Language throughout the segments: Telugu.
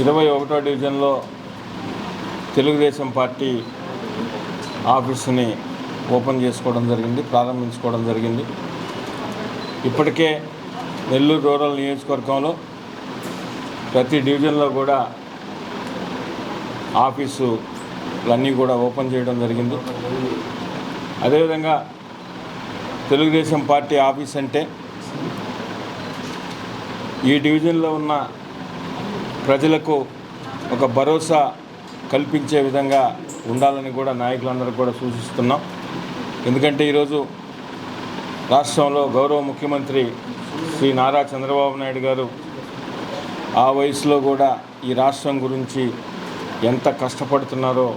ఇరవై ఒకటో డివిజన్లో తెలుగుదేశం పార్టీ ఆఫీసుని ఓపెన్ చేసుకోవడం జరిగింది ప్రారంభించుకోవడం జరిగింది. ఇప్పటికే నెల్లూరు రూరల్ నియోజకవర్గంలో ప్రతి డివిజన్లో కూడా ఆఫీసులన్నీ కూడా ఓపెన్ చేయడం జరిగింది. అదేవిధంగా తెలుగుదేశం పార్టీ ఆఫీస్ అంటే ఈ డివిజన్లో ఉన్న ప్రజలకు ఒక భరోసా కల్పించే విధంగా ఉండాలని కూడా నాయకులందరూ కూడా సూచిస్తున్నాం. ఎందుకంటే ఈరోజు రాష్ట్రంలో గౌరవ ముఖ్యమంత్రి శ్రీ నారా చంద్రబాబు నాయుడు గారు ఆ వయసులో కూడా ఈ రాష్ట్రం గురించి ఎంత కష్టపడుతున్నారో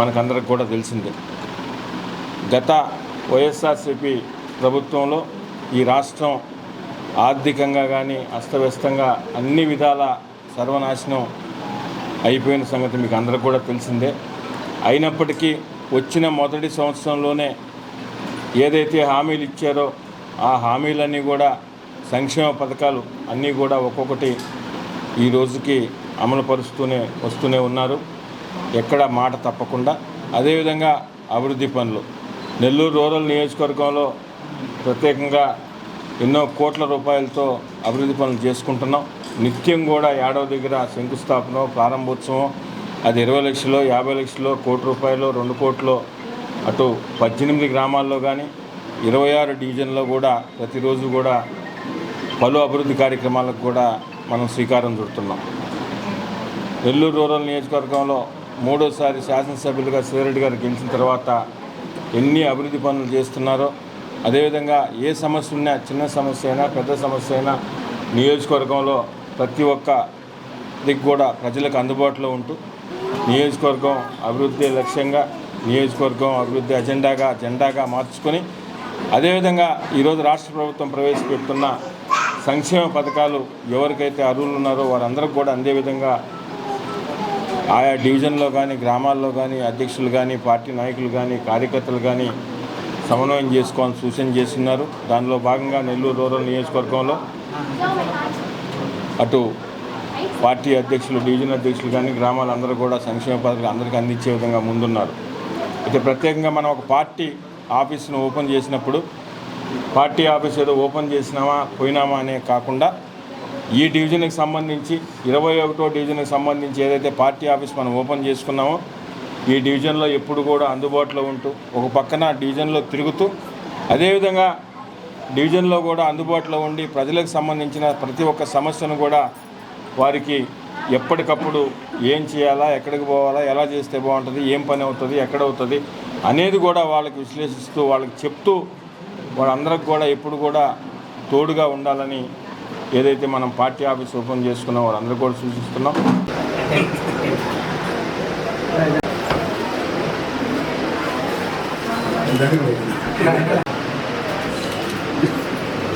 మనకందరికి కూడా తెలిసిందే. గత వైఎస్ఆర్సిపి ప్రభుత్వంలో ఈ రాష్ట్రం ఆర్థికంగా కానీ అస్తవ్యస్తంగా అన్ని విధాల సర్వనాశనం అయిపోయిన సంగతి మీకు అందరికి కూడా తెలిసిందే. అయినప్పటికీ వచ్చిన మొదటి సంవత్సరంలోనే ఏదైతే హామీలు ఇచ్చారో ఆ హామీలన్నీ కూడా సంక్షేమ పథకాలు అన్నీ కూడా ఒక్కొక్కటి ఈ రోజుకి అమలుపరుస్తూనే వస్తూనే ఉన్నారు. ఎక్కడ మాట తప్పకుండా. అదేవిధంగా అభివృద్ధి పనులు. నెల్లూరు రూరల్ నియోజకవర్గంలో ప్రత్యేకంగా ఎన్నో కోట్ల రూపాయలతో అభివృద్ధి పనులు చేసుకుంటున్నాం. నిత్యం కూడా ఏడవ దగ్గర శంకుస్థాపన ప్రారంభోత్సవం. అది ఇరవై లక్షలు యాభై లక్షలు కోటి రూపాయలు రెండు కోట్లు అటు పద్దెనిమిది గ్రామాల్లో కానీ ఇరవై ఆరు డివిజన్లో కూడా ప్రతిరోజు కూడా పలు అభివృద్ధి కార్యక్రమాలకు కూడా మనం శ్రీకారం చుడుతున్నాం. నెల్లూరు రూరల్ నియోజకవర్గంలో మూడోసారి శాసనసభ్యులుగా శివరెడ్డి గారు గెలిచిన తర్వాత ఎన్ని అభివృద్ధి పనులు చేస్తున్నారో అదేవిధంగా ఏ సమస్య ఉన్నా చిన్న సమస్య అయినా పెద్ద సమస్య అయినా నియోజకవర్గంలో ప్రతి ఒక్క దిక్కు కూడా ప్రజలకు అందుబాటులో ఉంటూ నియోజకవర్గం అభివృద్ధి లక్ష్యంగా నియోజకవర్గం అభివృద్ధి అజెండాగా జెండాగా మార్చుకొని అదేవిధంగా ఈరోజు రాష్ట్ర ప్రభుత్వం ప్రవేశపెడుతున్న సంక్షేమ పథకాలు ఎవరికైతే అర్హులు ఉన్నారో వారందరికీ కూడా అందే విధంగా ఆయా డివిజన్లో కానీ గ్రామాల్లో కానీ అధ్యక్షులు కానీ పార్టీ నాయకులు కానీ కార్యకర్తలు కానీ సమన్వయం చేసుకోవాలని సూచన చేస్తున్నారు. దానిలో భాగంగా నెల్లూరు రూరల్ నియోజకవర్గంలో అటు పార్టీ అధ్యక్షులు డివిజన్ అధ్యక్షులు కానీ గ్రామాలందరూ కూడా సంక్షేమ పథకాలు అందరికీ అందించే విధంగా ముందున్నారు. అయితే ప్రత్యేకంగా మనం ఒక పార్టీ ఆఫీస్ను ఓపెన్ చేసినప్పుడు పార్టీ ఆఫీస్ ఏదో ఓపెన్ చేసినామా పోయినామా అనే కాకుండా ఈ డివిజన్కి సంబంధించి ఇరవై ఒకటో డివిజన్కి సంబంధించి ఏదైతే పార్టీ ఆఫీస్ మనం ఓపెన్ చేసుకున్నామో ఈ డివిజన్లో ఎప్పుడు కూడా అందుబాటులో ఉంటూ ఒక పక్కన డివిజన్లో తిరుగుతూ అదేవిధంగా డివిజన్లో కూడా అందుబాటులో ఉండి ప్రజలకు సంబంధించిన ప్రతి ఒక్క సమస్యను కూడా వారికి ఎప్పటికప్పుడు ఏం చేయాలా ఎక్కడికి పోవాలా ఎలా చేస్తే బాగుంటుంది ఏం పని అవుతుంది ఎక్కడ అవుతుంది అనేది కూడా వాళ్ళకి విశ్లేషిస్తూ వాళ్ళకి చెప్తూ వాళ్ళందరికి కూడా ఎప్పుడు కూడా తోడుగా ఉండాలని ఏదైతే మనం పార్టీ ఆఫీస్ ఓపెన్ చేసుకున్నాం వాళ్ళందరూ కూడా సూచిస్తున్నాం.